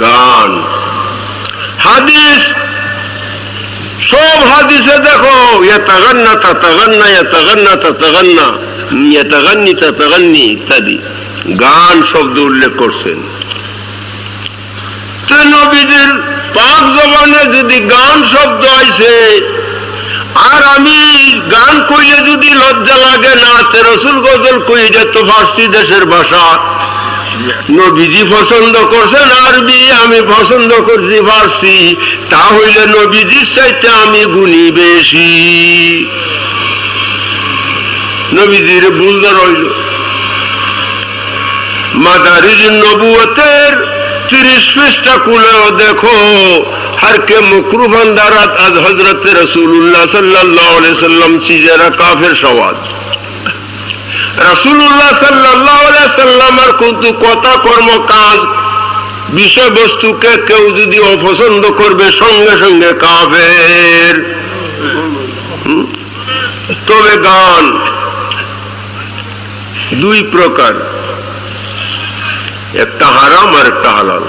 গান। হাদিস, সব হাদিসে দেখো ইয়াতাগান্না তাতাগান্না ইয়াতাগান্না তাতাগান্না ইয়াতাগান্নি তাতাগান্নি ইত্যাদি। গান শব্দ উল্লেখ করছেন। নবীদের পাক জবানে যদি গান শব্দ আইছে, আর আমি গান কইলে যদি লজ্জা লাগে না, তে রসুল গজল কই যে তো ফার্সি দেশের ভাষা নবীজি পছন্দ করছেন আরবি, আমি পছন্দ করছি ফার্সি। তা হইলে নবীজির চাইতে আমি গুণি বেশি। নবীজির বুলদা রইল মাদারিজ নবুয়তের তিরিশ পৃষ্ঠা কুলেও দেখো, হারকে মকরুবান ভান্ডার আজ হজরতের রসুল্লাহ সাল্লাহ সাল্লাম চিজারা কাফের সওয়াজ। রসুল্লাহ সাল্লামের কিন্তু কথা কর্ম কাজ বিষয়বস্তুকে কেউ যদি অপছন্দ করবে, সঙ্গে সঙ্গে কাবের তবে গান দুই প্রকার, একটা হারাম আর একটা হালাল।